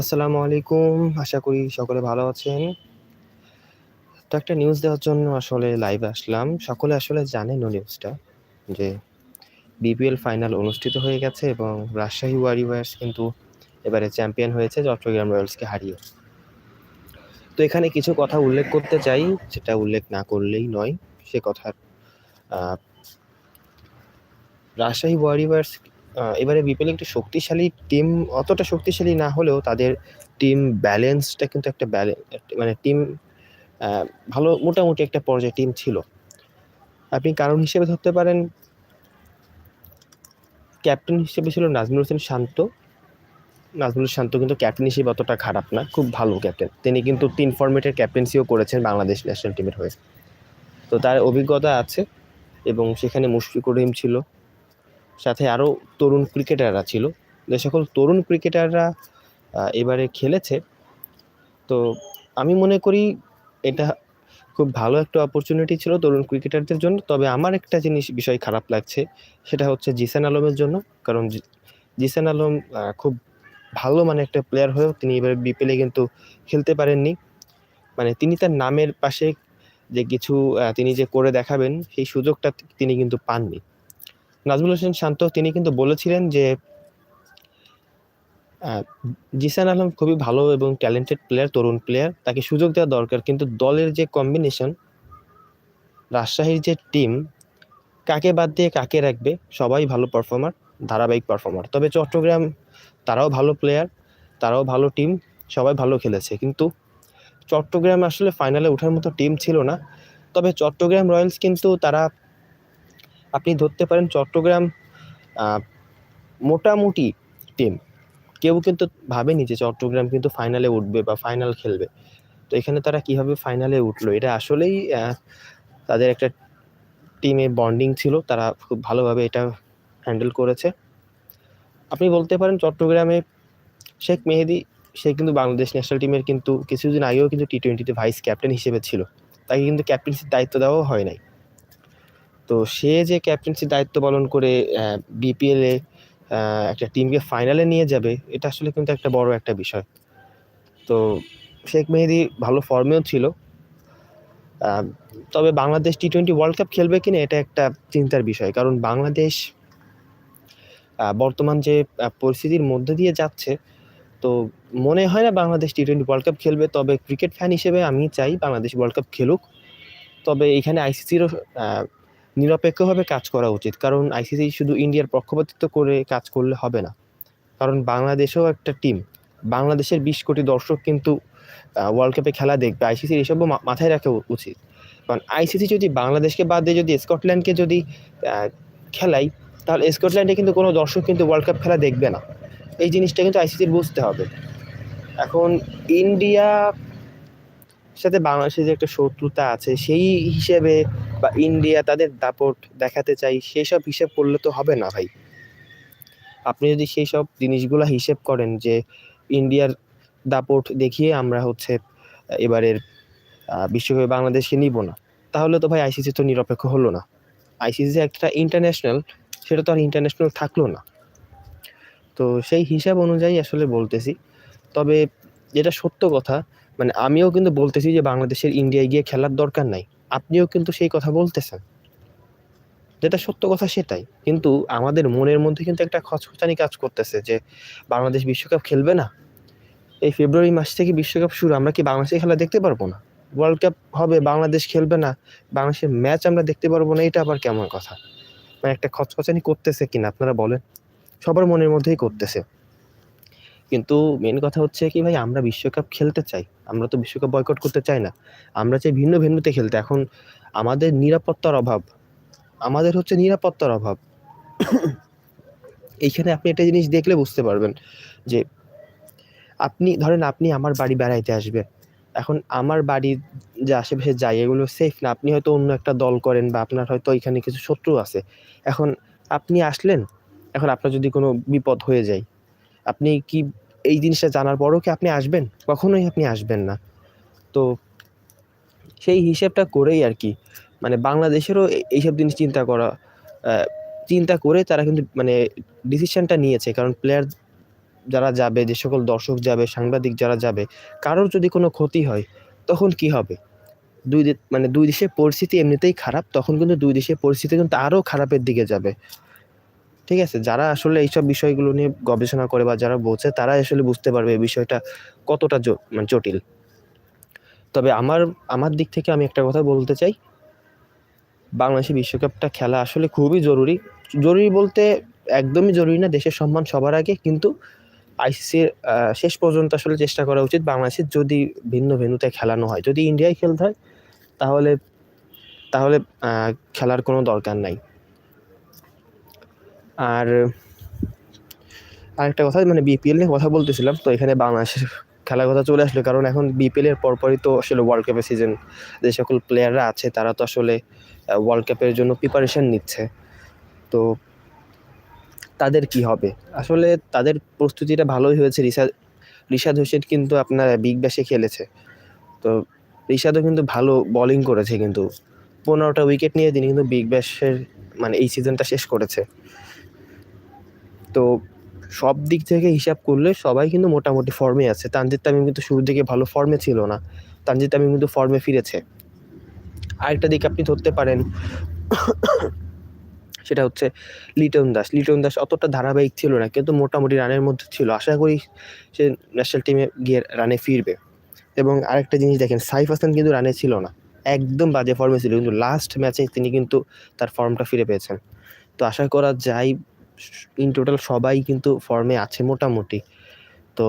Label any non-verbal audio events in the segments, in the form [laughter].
আসসালামু আলাইকুম। আশা করি সকলে ভালো আছেন। তো একটা নিউজ দেওয়ার জন্য আসলে লাইভে আসলাম। সকলে আসলে জানেনও নিউজটা যে বিপিএল ফাইনাল অনুষ্ঠিত হয়ে গেছে এবং রাজশাহী ওয়ারিয়র্স কিন্তু এবারে চ্যাম্পিয়ন হয়েছে চট্টগ্রাম রয়্যালসকে হারিয়ে। তো এখানে কিছু কথা উল্লেখ করতে চাই, যেটা উল্লেখ না করলেই নয়। সে কথার রাজশাহী ওয়ারিয়র্স এবারে বিপিএলে একটি শক্তিশালী টিম অতটা শক্তিশালী না হলেও তাদের টিম ব্যালেন্সটা কিন্তু একটা ব্যালে মানে টিম ভালো মোটামুটি একটা পর্যায়ে টিম ছিল। আপনি কারণ হিসেবে ধরতে পারেন ক্যাপ্টেন হিসেবে ছিল নাজমুল হোসেন শান্ত। নাজমুল শান্ত কিন্তু ক্যাপ্টেন হিসেবে অতটা খারাপ না। খুব ভালো ক্যাপ্টেন। তিনি কিন্তু ৩ ফরম্যাটের ক্যাপ্টেন্সিও করেছেন বাংলাদেশ ন্যাশনাল টিমের হয়ে। তো তার অভিজ্ঞতা আছে এবং সেখানে মুশফিকুর রহিম ছিল। সাথে আরও তরুণ ক্রিকেটাররা ছিল। যে সকল তরুণ ক্রিকেটাররা এবারে খেলেছে, তো আমি মনে করি এটা খুব ভালো একটা অপরচুনিটি ছিল তরুণ ক্রিকেটারদের জন্য। তবে আমার একটা জিনিস বিষয় খারাপ লাগছে, সেটা হচ্ছে জিসান আলমের জন্য। কারণ জিসান আলম খুব ভালো মানে একটা প্লেয়ার হয়েও তিনি এবারে বিপিএলে কিন্তু খেলতে পারেননি। মানে তিনি তার নামের পাশে যে কিছু তিনি যে করে দেখাবেন, সেই সুযোগটা তিনি কিন্তু পাননি। নাজমুল হোসেন শান্ত তিনি কিন্তু বলেছিলেন যে জিসান আলম খুবই ভালো এবং ট্যালেন্টেড প্লেয়ার, তরুণ প্লেয়ার। তাকে সুযোগ দেওয়া দরকার। কিন্তু দলের যে কম্বিনেশন, রাজশাহীর যে টিম, কাকে বাদ দিয়ে কাকে রাখবে? সবাই ভালো পারফর্মার, ধারাবাহিক পারফর্মার। তবে চট্টগ্রাম তারাও ভালো প্লেয়ার, তারাও ভালো টিম, সবাই ভালো খেলেছে। কিন্তু চট্টগ্রাম আসলে ফাইনালে ওঠার মতো টিম ছিল না। তবে চট্টগ্রাম রয়্যালস কিন্তু তারা আপনি ধরতে পারেন চট্টগ্রাম মোটামুটি টিম। কেউ কিন্তু ভাবেনি যে চট্টগ্রাম কিন্তু ফাইনালে উঠবে বা ফাইনাল খেলবে। তো এখানে তারা কীভাবে ফাইনালে উঠল? এটা আসলেই তাদের একটা টিমে বন্ডিং ছিল। তারা খুব ভালোভাবে এটা হ্যান্ডেল করেছে। আপনি বলতে পারেন চট্টগ্রামে শেখ মেহেদি, সে কিন্তু বাংলাদেশ ন্যাশনাল টিমের কিন্তু কিছুদিন আগেও কিন্তু টি-টোয়েন্টিতে ভাইস ক্যাপ্টেন হিসেবে ছিল। তাকে কিন্তু ক্যাপ্টেন্সির দায়িত্ব দেওয়াও হয় নাই। তো সে যে ক্যাপ্টেন্সির দায়িত্ব পালন করে বিপিএলে একটা টিমকে ফাইনালে নিয়ে যাবে, এটা আসলে কিন্তু একটা বড় একটা বিষয়। তো শেখ মেহেদি ভালো ফর্মেও ছিল। তবে বাংলাদেশ টি-টোয়েন্টি ওয়ার্ল্ড কাপ খেলবে কিনা এটা একটা চিন্তার বিষয়। কারণ বাংলাদেশ বর্তমান যে পরিস্থিতির মধ্যে দিয়ে যাচ্ছে, তো মনে হয় না বাংলাদেশ টি-টোয়েন্টি ওয়ার্ল্ড কাপ খেলবে। তবে ক্রিকেট ফ্যান হিসেবে আমি চাই বাংলাদেশ ওয়ার্ল্ড কাপ খেলুক। তবে এখানে আইসিসিরও নিরপেক্ষভাবে কাজ করা উচিত। কারণ আইসিসি শুধু ইন্ডিয়ার পক্ষপাতিত্ব করে কাজ করলে হবে না। কারণ বাংলাদেশেও একটা টিম। বাংলাদেশের ২০ কোটি দর্শক কিন্তু ওয়ার্ল্ড কাপে খেলা দেখবে। আইসিসির এসবও মাথায় রাখা উচিত। কারণ আইসিসি যদি বাংলাদেশকে বাদ দিয়ে যদি স্কটল্যান্ডকে যদি খেলায়, তাহলে স্কটল্যান্ডে কিন্তু কোনো দর্শক কিন্তু ওয়ার্ল্ড কাপ খেলা দেখবে না। এই জিনিসটা কিন্তু আইসিসির বুঝতে হবে। এখন ইন্ডিয়া সাথে বাংলাদেশের যে একটা শত্রুতা আছে, সেই হিসেবে বা ইন্ডিয়া তাদের দাপট দেখাতে চাই, সেসব হিসেব করলে তো হবে না ভাই। আপনি যদি সেই সব জিনিসগুলা হিসেব করেন যে ইন্ডিয়ার দাপট দেখিয়ে আমরা হচ্ছে এবারের বিশ্বকাপে বাংলাদেশকে নিব না। তাহলে তো ভাই আইসিসি তো নিরপেক্ষ হলো না। আইসিসি একটা ইন্টারন্যাশনাল, সেটা তো আর ইন্টারন্যাশনাল থাকল না। তো সেই হিসাব অনুযায়ী আসলে বলতেছি। তবে যেটা সত্য কথা, মানে আমিও কিন্তু বলতেছি যে বাংলাদেশের ইন্ডিয়ায় গিয়ে খেলার দরকার নাই। আপনিও কিন্তু সেই কথা বলতেছেন। যেটা সত্য কথা সেটাই। কিন্তু আমাদের মনের মধ্যে কিন্তু একটা খচখচানি কাজ করতেছে যে বাংলাদেশ বিশ্বকাপ খেলবে না। এই ফেব্রুয়ারি মাস থেকে বিশ্বকাপ শুরু। আমরা কি বাংলাদেশের খেলা দেখতে পারব না? ওয়ার্ল্ড কাপ হবে, বাংলাদেশ খেলবে না। বাংলাদেশের ম্যাচ আমরা দেখতে পারব না, এটা আবার কেমন কথা? মানে একটা খচখচানি করতেছে কিনা আপনারা বলেন? সবার মনের মধ্যেই করতেছে। কিন্তু মেন কথা হচ্ছে কি ভাই আমরা বিশ্বকাপ খেলতে চাই। আমরা তো বিশ্বকাপ বয়কট করতে চাই না। আমরা চাই ভিন্ন ভিন্নতে খেলতে। এখন আমাদের নিরাপত্তার অভাব। আমাদের হচ্ছে নিরাপত্তার অভাব। [coughs] এইখানে আপনি একটা জিনিস দেখলে বুঝতে পারবেন যে আপনি ধরেন আপনি আমার বাড়ি বেড়াইতে আসবেন। এখন আমার বাড়ির যে আশেপাশে জায়গা এগুলো সেফ না। আপনি হয়তো অন্য একটা দল করেন বা আপনার হয়তো এখানে কিছু শত্রু আছে। এখন আপনি আসলেন, এখন আপনার যদি কোনো বিপদ হয়ে যায়, আপনি কি এই জিনিসটা জানার পরও কি আপনি আসবেন? কখনোই আপনি আসবেন না। তো সেই হিসেবটা করেই আর কি মানে বাংলাদেশেরও এইসব জিনিস চিন্তা করা চিন্তা করে তারা কিন্তু মানে ডিসিশনটা নিয়েছে। কারণ প্লেয়ার যারা যাবে, যে সকল দর্শক যাবে, সাংবাদিক যারা যাবে, কারোর যদি কোনো ক্ষতি হয়, তখন কি হবে দুই মানে দুই দেশের পরিস্থিতি এমনিতেই খারাপ, তখন কিন্তু দুই দেশের পরিস্থিতি কিন্তু আরও খারাপের দিকে যাবে ঠিক আছে, যারা আসলে এইসব বিষয়গুলো নিয়ে গবেষণা করে বা যারা বোঝে তারা আসলে বুঝতে পারবে এই বিষয়টা কতটা মানে জটিল। তবে আমার আমার দিক থেকে আমি একটা কথা বলতে চাই। বাংলাদেশে বিশ্বকাপটা খেলা আসলে খুবই জরুরি। জরুরি বলতে একদমই জরুরি না, দেশের সম্মান সবার আগে, কিন্তু আইসিসির শেষ পর্যন্ত আসলে চেষ্টা করা উচিত বাংলাদেশের যদি ভিন্ন ভেন্যুতে খেলানো হয়। যদি ইন্ডিয়ায় খেলতে হয়, তাহলে তাহলে খেলার কোনো দরকার নাই। আর আরেকটা কথা মানে বিপিএল নিয়ে কথা বলতেছিলাম, তো এখানে বাংলাদেশের খেলার কথা চলে আসলো। কারণ এখন বিপিএল এর পরপরই তো আসলে ওয়ার্ল্ড কাপের সিজন যে সকল প্লেয়াররা আছে, তারা তো আসলে ওয়ার্ল্ড কাপের জন্য প্রিপারেশন নিচ্ছে। তো তাদের কি হবে? আসলে তাদের প্রস্তুতিটা ভালোই হয়েছে। রিশাদ রিশাদ হোসেন কিন্তু আপনার বিগ ব্যাশে খেলেছে। তো রিশাদও কিন্তু ভালো বোলিং করেছে কিন্তু। পনেরোটা উইকেট নিয়ে তিনি কিন্তু বিগ ব্যাশের মানে এই সিজনটা শেষ করেছে। তো সব দিক থেকে হিসাব করলে সবাই কিন্তু মোটামুটি ফর্মে আছে। তানজিদ তামিম কিন্তু শুরুর দিকে ভালো ফর্মে ছিল না। তানজিদ তামিম কিন্তু ফর্মে ফিরেছে। আরেকটা দিক আপনি ধরতে পারেন, সেটা হচ্ছে লিটন দাস। লিটন দাস অতটা ধারাবাহিক ছিল না, কিন্তু মোটামুটি রানের মধ্যে ছিল। আশা করি সে ন্যাশনাল টিমে গিয়ে রানে ফিরবে। এবং আরেকটা জিনিস দেখেন, সাইফ হাসান কিন্তু রানে ছিল না। একদম বাজে ফর্মে ছিল, কিন্তু লাস্ট ম্যাচে তিনি কিন্তু তার ফর্মটা ফিরে পেয়েছেন। তো আশা করা যায় ইন টোটাল সবাই কিন্তু ফর্মে আছে মোটামুটি। তো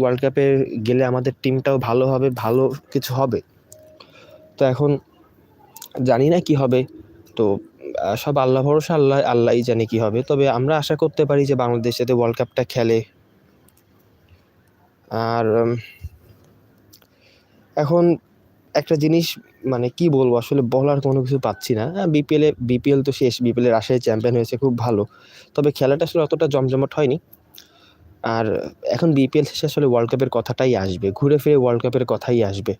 ওয়ার্ল্ড কাপে গেলে আমাদের টিমটাও ভালো হবে, ভালো কিছু হবে। তো এখন জানি না কি হবে। তো সব আল্লাহ ভরসা, আল্লাহ, আল্লাহই জানে কি হবে। তবে আমরা আশা করতে পারি যে বাংলাদেশ যাতে ওয়ার্ল্ড কাপটা খেলে। আর এখন একটা জিনিস মানে কি বলব, আসলে বলার কোনো কিছু পাচ্ছি না। বিপিএলে বিপিএল তো শেষ। বিপিএল এর আশায় চ্যাম্পিয়ন হয়েছে, খুব ভালো। তবে খেলাটা আসলে অতটা জমজমাট হয়নি। আর এখন বিপিএল শেষে আসলে ওয়ার্ল্ড কাপের কথাটাই আসবে। ঘুরে ফিরে ওয়ার্ল্ড কাপের কথাই আসবে।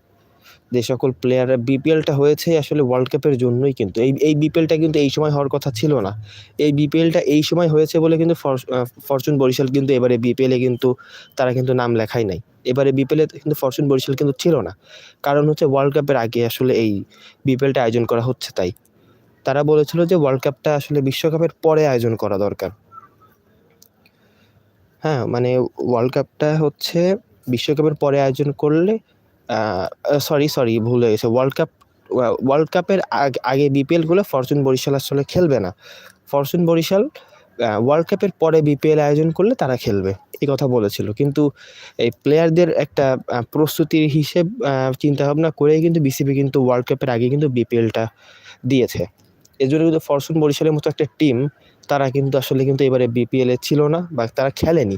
যে সকল প্লেয়াররা বিপিএলটা হয়েছে আসলে ওয়ার্ল্ড কাপের জন্যই কিন্তু। এই এই বিপিএলটা কিন্তু এই সময় হওয়ার কথা ছিল না। এই বিপিএলটা এই সময় হয়েছে বলে কিন্তু ফর- ফরচুন বরিশাল কিন্তু এবারে বিপিএলে কিন্তু তারা কিন্তু নাম লেখাই নাই। এবারে বিপিএলে কিন্তু ফরচুন বরিশাল কিন্তু ছিল না। কারণ হচ্ছে ওয়ার্ল্ড কাপের আগে আসলে এই বিপিএলটা আয়োজন করা হচ্ছে তাই। তারা বলেছিল যে ওয়ার্ল্ড কাপটা আসলে বিশ্বকাপের পরে আয়োজন করা দরকার। হ্যাঁ মানে ওয়ার্ল্ড কাপটা হচ্ছে বিশ্বকাপের পরে আয়োজন করলে সরি সরি ভুল হয়ে গেছে ওয়ার্ল্ড কাপ ওয়ার্ল্ড কাপের আগ- বিপিএলগুলো ফরচুন বরিশাল আসলে খেলবে না। ফরচুন বরিশাল ওয়ার্ল্ড কাপের পরে বিপিএল আয়োজন করলে তারা খেলবে, এই কথা বলেছিল। কিন্তু এই প্লেয়ারদের একটা প্রস্তুতির হিসেব চিন্তা ভাবনা করেই কিন্তু বিসিবি কিন্তু ওয়ার্ল্ড কাপের আগে কিন্তু বিপিএলটা দিয়েছে। এর জন্য কিন্তু ফরচুন বরিশালের মতো একটা টিম তারা কিন্তু আসলে কিন্তু এবারে বিপিএলে ছিল না বা তারা খেলেনি।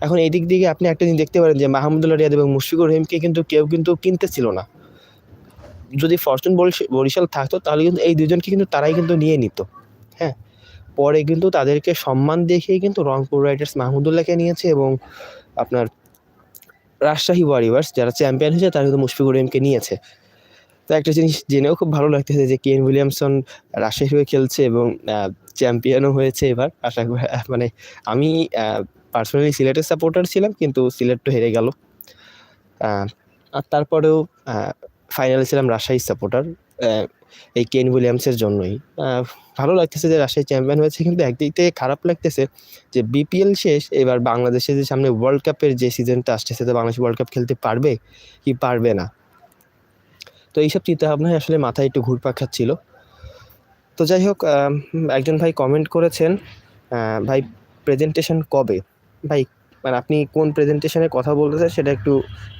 এখন এই দিক থেকে আপনি একটা জিনিস দেখতে পারেন যে মাহমুদুল্লাহ রিয়াদ এবং মুশফিকুর রহিমকে কিন্তু কেউ কিন্তু কিনতে ছিল না। যদি ফরচুন বরিশ- বরিশাল থাকতো তাহলে কিন্তু এই দুজনকে কিন্তু তারাই কিন্তু নিয়ে নিত। হ্যাঁ? পরে কিন্তু তাদেরকে সম্মান দেখিয়ে কিন্তু রংপুর রাইডার্স মাহমুদুল্লাহকে নিয়েছে এবং আপনার রাজশাহী ওয়ারিয়ার্স যারা চ্যাম্পিয়ন হয়েছে তারা কিন্তু মুশফিকুর রহিমকে নিয়েছে। তো একটা জিনিস জেনেও খুব ভালো লাগতেছে যে কেন উইলিয়ামসন রাজশাহী হয়ে খেলছে এবং চ্যাম্পিয়নও হয়েছে এবার। আশা মানে আমি পার্সোনালি সিলেটের সাপোর্টার ছিলাম কিন্তু সিলেট তো হেরে গেল। আর তারপরেও ফাইনালে ছিলাম রাজশাহীর সাপোর্টার এই কেন উইলিয়ামসের জন্যই। ভালো লাগতেছে যে রাজশাহী চ্যাম্পিয়ন হয়েছে, কিন্তু একদিক থেকে খারাপ লাগতেছে যে বিপিএল শেষ, এবার বাংলাদেশে যে সামনে ওয়ার্ল্ড কাপের যে সিজনটা আসতেছে, তো বাংলাদেশ ওয়ার্ল্ড কাপ খেলতে পারবে কি পারবে না? তো এইসব চিন্তাভাবনায় আসলে মাথায় একটু ঘুরপাক খাচ্ছিল। তো যাই হোক একজন ভাই কমেন্ট করেছেন ভাই প্রেজেন্টেশন কবে? ভাই মানে আপনি কোন প্রেজেন্টেশনের কথা বলতেছেন সেটা একটু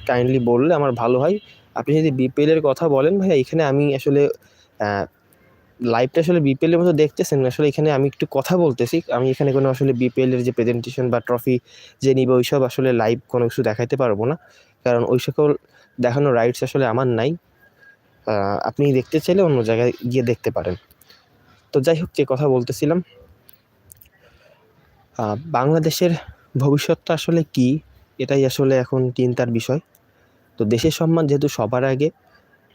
কাইন্ডলি বললে আমার ভালো হয়। আপনি যদি বিপিএল এর কথা বলেন ভাই এখানে আমি আসলে লাইভটা আসলে বিপিএল এর মতো দেখতেছেন আসলে এখানে আমি একটু কথা বলতেছি। আমি এখানে কোনো আসলে বিপিএল এর যে প্রেজেন্টেশন বা ট্রফি যে নিবে, ওইসব আসলে লাইভ কোনো কিছু দেখাইতে পারব না। কারণ ওই সকল দেখানোর রাইটস আসলে আমার নাই। আপনি দেখতে চাইলে অন্য জায়গায় গিয়ে দেখতে পারেন। তো যাই হোক, যে কথা বলতেছিলাম। বাংলাদেশের ভবিষ্যৎটা আসলে কি? এটাই আসলে এখন চিন্তার বিষয়। তো দেশের সম্মান যেহেতু সবার আগে,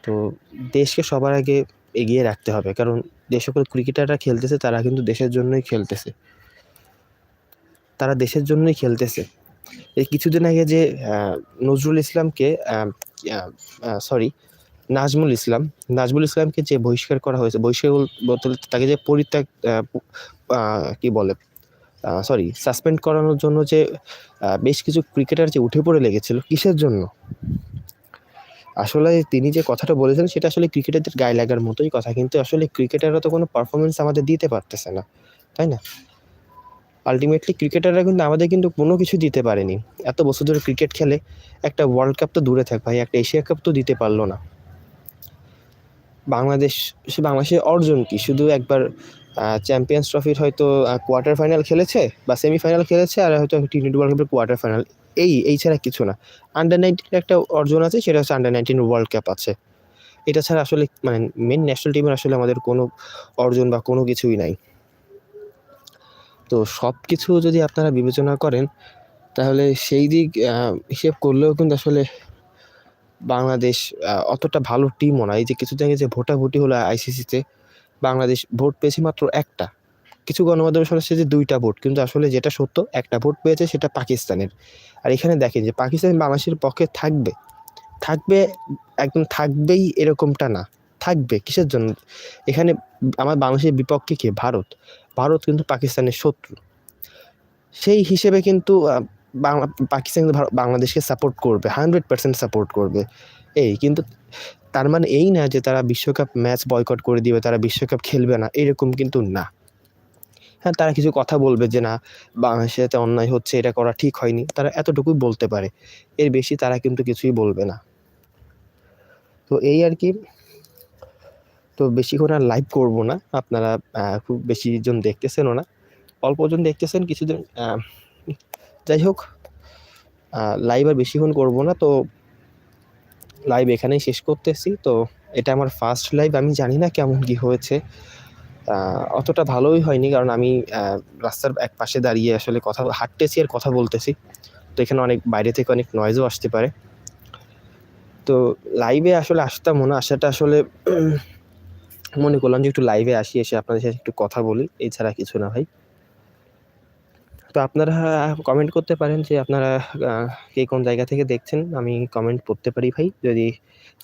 তো দেশকে সবার আগে এগিয়ে রাখতে হবে। কারণ যে সকল ক্রিকেটাররা খেলতেছে, তারা কিন্তু দেশের জন্যই খেলতেছে। তারা দেশের জন্যই খেলতেছে। এই কিছুদিন আগে যে নজরুল ইসলামকে সরি নাজমুল ইসলাম, নাজমুল ইসলামকে যে বহিষ্কার করা হয়েছে, বহিষ্কার বল- বলতে তাকে যে পরিত্যাগ কি বলে সরি সাসপেন্ড করানোর জন্য যে বেশ কিছু ক্রিকেটার যে উঠে পড়ে লেগেছিল, কিসের জন্য? আসলে তিনি যে কথাটা বলেছেন, সেটা আসলে ক্রিকেটারদের গায়ে লাগার মতোই কথা। কিন্তু আসলে ক্রিকেটাররা তো কোনো পারফরমেন্স আমাদের দিতে পারতেছে না, তাই না? আলটিমেটলি ক্রিকেটাররা কিন্তু আমাদের কিন্তু কোনো কিছু দিতে পারেনি। এত বছর ধরে ক্রিকেট খেলে একটা ওয়ার্ল্ড কাপ তো দূরে থাক ভাই, একটা এশিয়া কাপ তো দিতে পারল না। বাংলাদেশ, সে বাংলাদেশের অর্জন কি? শুধু একবার চ্যাম্পিয়ন্স ট্রফির হয়তো কোয়ার্টার ফাইনাল খেলেছে বা সেমিফাইনাল খেলেছে, আর হয়তো টি টোয়েন্টি ওয়ার্ল্ড কাপের কোয়ার্টার ফাইনাল এই এই ছাড়া কিছু না। আন্ডার নাইনটিন একটা অর্জন আছে, সেটা হচ্ছে আন্ডার নাইনটিন ওয়ার্ল্ড কাপ আছে। এটা ছাড়া আসলে মানে মেন ন্যাশনাল টিমের আসলে আমাদের কোনো অর্জন বা কোনো কিছুই নাই। তো সব কিছু যদি আপনারা বিবেচনা করেন, তাহলে সেই দিক হিসেব করলেও কিন্তু আসলে বাংলাদেশ অতটা ভালো টিমও না। এই যে কিছুদিন আগে যে ভোটাভুটি হলো আইসিসিতে বাংলাদেশ ভোট পেয়েছে মাত্র একটা। কিছু গণমাধ্যম শোনাচ্ছে যে দুইটা ভোট, কিন্তু আসলে যেটা সত্য, একটা ভোট পেয়েছে সেটা পাকিস্তানের। আর এখানে দেখেন যে পাকিস্তান বাংলাদেশের পক্ষে থাকবে। থাকবে, একদম থাকবেই এরকমটা না। থাকবে, কিসের জন্য? এখানে আমার বাংলাদেশের বিপক্ষে কে? ভারত। ভারত কিন্তু পাকিস্তানের শত্রু। সেই হিসেবে কিন্তু পাকিস্তান বাংলাদেশকে সাপোর্ট করবে হান্ড্রেড পার্সেন্ট সাপোর্ট করবে। এই, কিন্তু তার মানে এই না যে তারা বিশ্বকাপ ম্যাচ বয়কট করে দিবে, তারা বিশ্বকাপ খেলবে না, এরকম কিন্তু না। হ্যাঁ তারা কিছু কথা বলবে যে না, বাংলাদেশের সাথে অন্যায় হচ্ছে, এটা করা ঠিক হয়নি, তারা এতটুকুই বলতে পারে। এর বেশি তারা কিন্তু কিছুই বলবে না। তো এই আর কি। তো বেশিক্ষণ আর লাইভ করব না, আপনারা খুব বেশি জন দেখতেছেনও না। অল্প জন দেখতেছেন কিছুদিন যাই হোক লাইভ আর বেশিক্ষণ করব না, তো লাইভ এখানেই শেষ করতেছি। তো এটা আমার ফার্স্ট লাইভ আমি জানি না কেমন কি হয়েছে। অতটা ভালোই হয়নি কারণ আমি রাস্তার এক পাশে দাঁড়িয়ে আসলে কথা হাঁটতেছি আর কথা বলতেছি। তো এখানে অনেক বাইরে থেকে অনেক নয়েজও আসতে পারে। তো লাইভে আসলে আসতাম না আসাটা আসলে [clears throat] মনে করলাম যে একটু লাইভে আসি, এসে আপনাদের সাথে একটু কথা বলি, এছাড়া কিছু না ভাই। তো আপনারা কমেন্ট করতে পারেন যে আপনারা কে কোন জায়গা থেকে দেখছেন, আমি কমেন্ট করতে পারি ভাই। যদি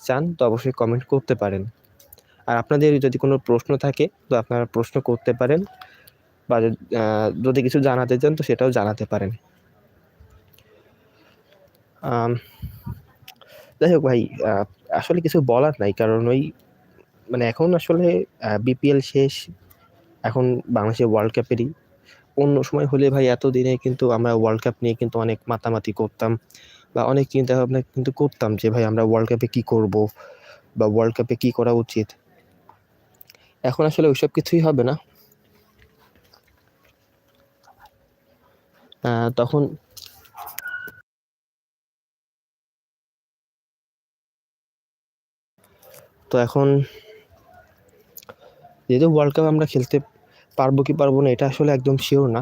চান, তো অবশ্যই কমেন্ট করতে পারেন। আর আপনাদের যদি কোনো প্রশ্ন থাকে, তো আপনারা প্রশ্ন করতে পারেন। বা যদি- কিছু জানাতে চান, তো সেটাও জানাতে পারেন। যাই হোক ভাই আসলে কিছু বলার নাই। কারণ ওই মানে এখন আসলে বিপিএল শেষ। এখন বাংলাদেশের ওয়ার্ল্ড কাপেরই অন্য সময় হলে ভাই এতদিনে কিন্তু আমরা ওয়ার্ল্ড কাপ নিয়ে কিন্তু অনেক মাতামাতি করতাম বা অনেক চিন্তা ভাবনা কিন্তু করতাম যে ভাই আমরা ওয়ার্ল্ড কাপে কি করব বা ওয়ার্ল্ড কাপে কি করা উচিত। এখন আসলে ওইসব কিছুই হবে না। তখন তো এখন যেহেতু ওয়ার্ল্ড কাপ আমরা খেলতে পারব কি পারব না, এটা আসলে একদম শিওর না।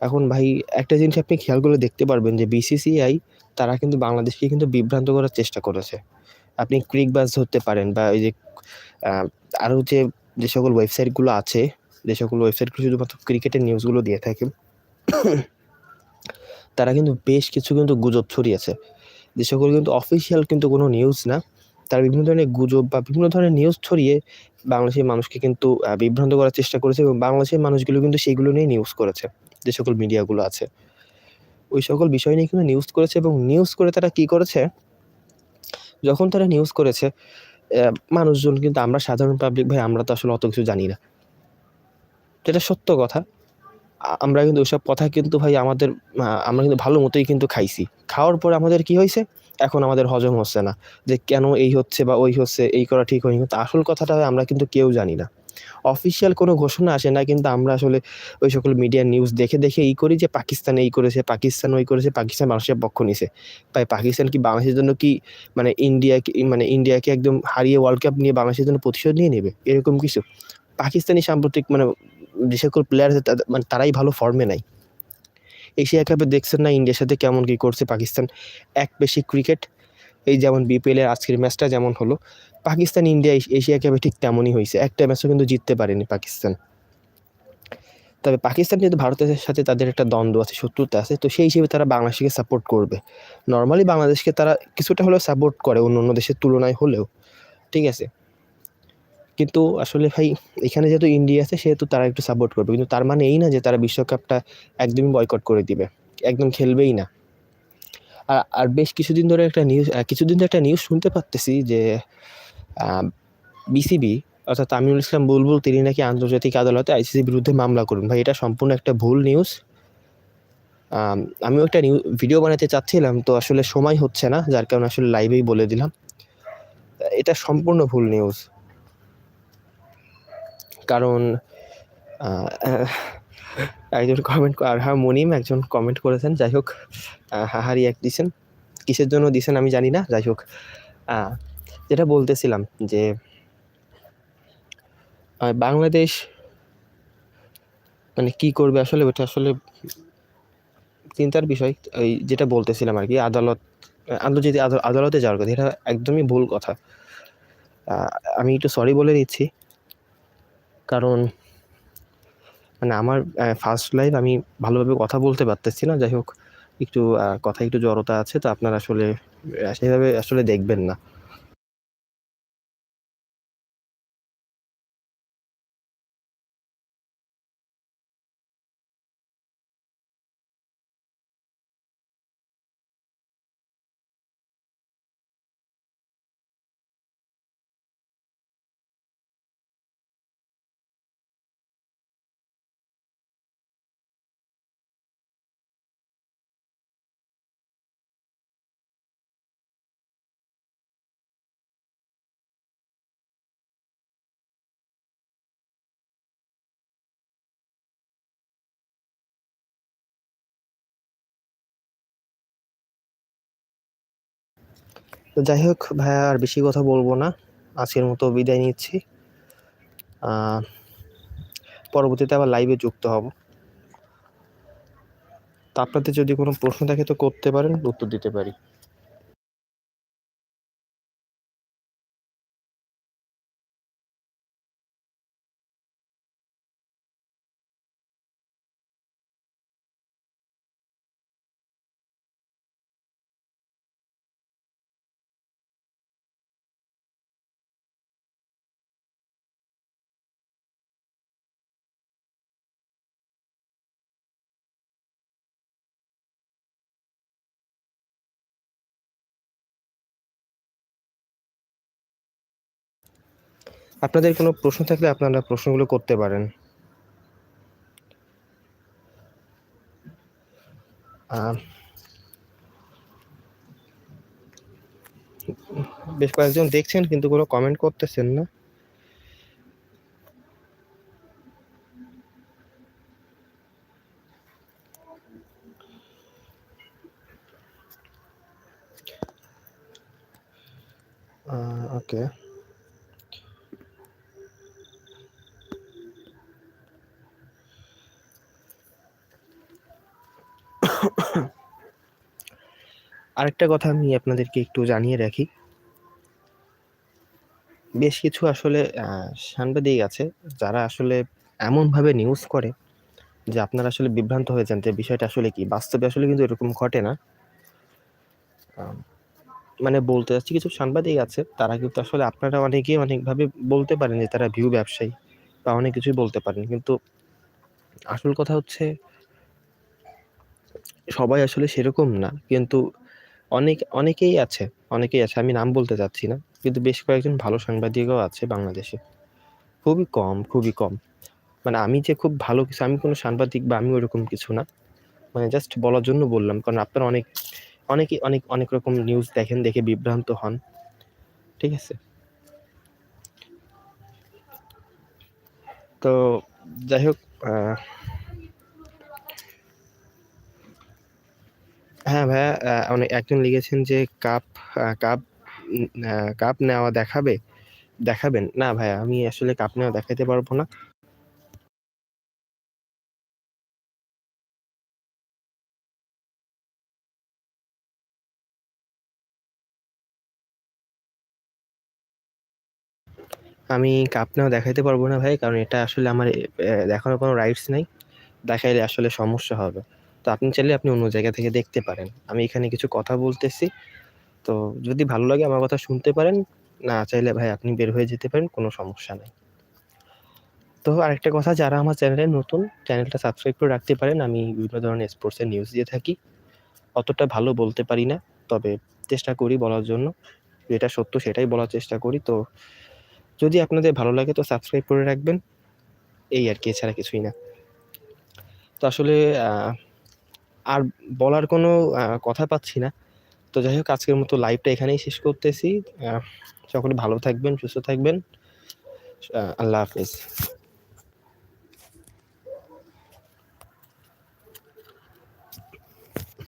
এখন ভাই, একটা জিনিস আপনি খেয়াল করে দেখতে পারবেন যে বিসিসিআই তারা কিন্তু বাংলাদেশকে কিন্তু বিভ্রান্ত করার চেষ্টা করেছে। আপনি ক্রিক বাস ধরতে পারেন বা এই যে আরও যে যে সকল ওয়েবসাইটগুলো আছে, যে সকল ওয়েবসাইটগুলো শুধুমাত্র ক্রিকেটের নিউজগুলো দিয়ে থাকে, তারা কিন্তু বেশ কিছু কিন্তু গুজব ছড়িয়েছে। যে সকল কিন্তু অফিসিয়াল কিন্তু কোনো নিউজ না। তারা বিভিন্ন ধরনের গুজব বা বিভিন্ন ধরনের নিউজ ছড়িয়ে বাংলাদেশের মানুষকে কিন্তু বিভ্রান্ত করার চেষ্টা করেছে এবং বাংলাদেশের মানুষগুলো কিন্তু সেইগুলো নিয়ে নিউজ করেছে, যে সকল মিডিয়াগুলো আছে। ওই সকল বিষয় নিয়ে কিন্তু নিউজ করেছে এবং নিউজ করে তারা কি করেছে? যখন তারা নিউজ করেছে মানুষজন কিন্তু আমরা সাধারণ পাবলিক ভাই, আমরা তো আসলে অত কিছু জানি না। যেটা সত্য কথা আমরা কিন্তু ওইসব কথা কিন্তু ভাই আমাদের আমরা কিন্তু ভালো মতোই কিন্তু খাইছি। খাওয়ার পরে আমাদের কি হয়েছে এখন আমাদের হজম হচ্ছে না। যে কেন এই হচ্ছে বা ওই হচ্ছে, এই করা ঠিক হয়নি। কিন্তু আসল কথাটা আমরা কিন্তু কেউ জানি না। অফিসিয়াল কোনো ঘোষণা আসে না, কিন্তু আমরা আসলে ওই সকল মিডিয়ার নিউজ দেখে দেখে এই করি যে পাকিস্তান এই করেছে, পাকিস্তান ওই করেছে, পাকিস্তান মানুষের পক্ষ নিছে। তাই পাকিস্তান কি বাংলাদেশের জন্য কি মানে ইন্ডিয়াকে মানে ইন্ডিয়াকে একদম হারিয়ে ওয়ার্ল্ড কাপ নিয়ে বাংলাদেশের জন্য প্রতিশোধ নিয়ে নেবে? এরকম কিছু। পাকিস্তানি সাম্প্রতিক মানে যে সকল প্লেয়ার মানে তারাই ভালো ফর্মে নাই। এশিয়া কাপে দেখছেন না ইন্ডিয়ার সাথে কেমন কী করছে পাকিস্তান। এক বেশি ক্রিকেট এই যেমন বিপিএল এর আজকের ম্যাচটা যেমন হলো, পাকিস্তান ইন্ডিয়া এশিয়া কাপে ঠিক তেমনই হয়েছে। একটা ম্যাচও কিন্তু জিততে পারেনি পাকিস্তান। তবে পাকিস্তান যেহেতু ভারতের সাথে তাদের একটা দ্বন্দ্ব আছে, শত্রুতা আছে, তো সেই হিসেবে তারা বাংলাদেশকে সাপোর্ট করবে। নর্মালি বাংলাদেশকে তারা কিছুটা হলেও সাপোর্ট করে অন্য অন্য দেশের তুলনায় হলেও। ঠিক আছে? কিন্তু আসলে ভাই, এখানে যেহেতু ইন্ডিয়া আছে, সেহেতু তারা একটু সাপোর্ট করবে। কিন্তু তার মানে এই না যে, তারা বিশ্বকাপটা একদমই বয়কট করে দিবে। একদম খেলবেই না। আর আর বেশ কিছুদিন ধরে একটা নিউজ কিছুদিন ধরে একটা নিউজ শুনতে পারতেছি যে বিসিবি অর্থাৎ তামিমুল ইসলাম বুলবুল, তিনি নাকি আন্তর্জাতিক আদালতে আইসিসির বিরুদ্ধে মামলা করুন ভাই, এটা সম্পূর্ণ একটা ভুল নিউজ আমিও একটা নিউ ভিডিও বানাতে চাচ্ছিলাম, তো আসলে সময় হচ্ছে না, যার কারণে আসলে লাইভেই বলে দিলাম। এটা সম্পূর্ণ ভুল নিউজ কারণ একজন কমেন্ট আর হ্যাঁ মনিম একজন কমেন্ট করেছেন, যাই হোক হাহারি এক দিছেন। কিসের জন্য দিছেন আমি জানি না, যাই হোক যেটা বলতেছিলাম যে বাংলাদেশ মানে কি করবে আসলে, ওটা আসলে চিন্তার বিষয়। ওই যেটা বলতেছিলাম আর কি, আদালত, আন্তর্জাতিক আদালতে যাওয়ার কথা, এটা একদমই ভুল কথা। আমি একটু সরি বলে দিচ্ছি। কারণ মানে আমার ফার্স্ট লাইভ আমি ভালোভাবে কথা বলতে পারতেছি না। যাই হোক, একটু কথা একটু জড়তা আছে, তো আপনারা আসলে সেভাবে আসলে দেখবেন না। তো যাই হোক, ভাইয়া আর বেশি কথা বলব না। আজকের মতো বিদায় নিচ্ছি। পরবর্তীতে আবার লাইভে যুক্ত হব। তা আপনাদের যদি কোনো প্রশ্ন থাকে তো করতে পারেন, উত্তর দিতে পারি। আপনাদের কোনো প্রশ্ন থাকলে আপনারা প্রশ্নগুলো করতে পারেন। বেশ কয়েকজন দেখছেন কিন্তু কোনো কমেন্ট করতেছেন না। ওকে আরেকটা কথা আমি আপনাদেরকে একটু জানিয়ে রাখি। বেশ কিছু আসলে সাংবাদিক আছে যারা আসলে এমনভাবে নিউজ করে যে আপনারা আসলে বিভ্রান্ত হয়ে যান যে বিষয়টা আসলে কি। বাস্তবে আসলে কিন্তু এরকম ঘটে না। মানে বলতে যাচ্ছি কিছু সাংবাদিক আছে, তারা কিন্তু আসলে আপনারা অনেকেই অনেকভাবে বলতে পারেন যে তারা ভিউ ব্যবসায়ী বা অনেক কিছুই বলতে পারেন। কিন্তু আসল কথা হচ্ছে, সবাই আসলে সেরকম না। কিন্তু অনেক, অনেকেই আছে অনেকেই আছে, আমি নাম বলতে চাচ্ছি না, কিন্তু বেশ কয়েকজন ভালো সাংবাদিকও আছে বাংলাদেশে। খুবই কম খুবই কম। মানে আমি যে খুব ভালো কিছু, আমি কোনো সাংবাদিক বা আমি ওরকম কিছু না। মানে জাস্ট বলার জন্য বললাম, কারণ আপনারা অনেক অনেকেই অনেক অনেক রকম নিউজ দেখেন, দেখে বিভ্রান্ত হন। ঠিক আছে? তো যাই হোক হ্যাঁ ভাইয়া অনেক একজন লিখেছেন যে কাপ কাপ কাপ নেওয়া দেখাবে, দেখাবেন। না ভাইয়া, আমি আসলে কাপ নেওয়া দেখাইতে পারব না। আমি কাপ নেওয়া দেখাইতে পারব না ভাই, কারণ এটা আসলে আমার দেখানোর কোনো রাইটস নাই। দেখাইলে আসলে সমস্যা হবে। তো আপনি চাইলে আপনি অন্য জায়গা থেকে দেখতে পারেন। আমি এখানে কিছু কথা বলতেছি। তো যদি ভালো লাগে আমার কথা শুনতে পারেন। না চাইলে ভাই আপনি বের হয়ে যেতে পারেন, কোনো সমস্যা নেই। তো আরেকটা কথা, যারা আমার চ্যানেলে নতুন, চ্যানেলটা সাবস্ক্রাইব করে রাখতে পারেন। আমি বিভিন্ন ধরনের স্পোর্টসের নিউজ দিয়ে থাকি। অতটা ভালো বলতে পারি না, তবে চেষ্টা করি বলার জন্য। যেটা সত্য সেটাই বলার চেষ্টা করি। তো যদি আপনাদের ভালো লাগে তো সাবস্ক্রাইব করে রাখবেন। এই আর কি, এছাড়া কিছুই না। তো আসলে আর বলার কোনো কথা পাচ্ছি না। তো যাই হোক, আজকের মতো লাইভটা এখানেই শেষ করতেছি। সকলে ভালো থাকবেন, সুস্থ থাকবেন। আল্লাহ হাফেজ।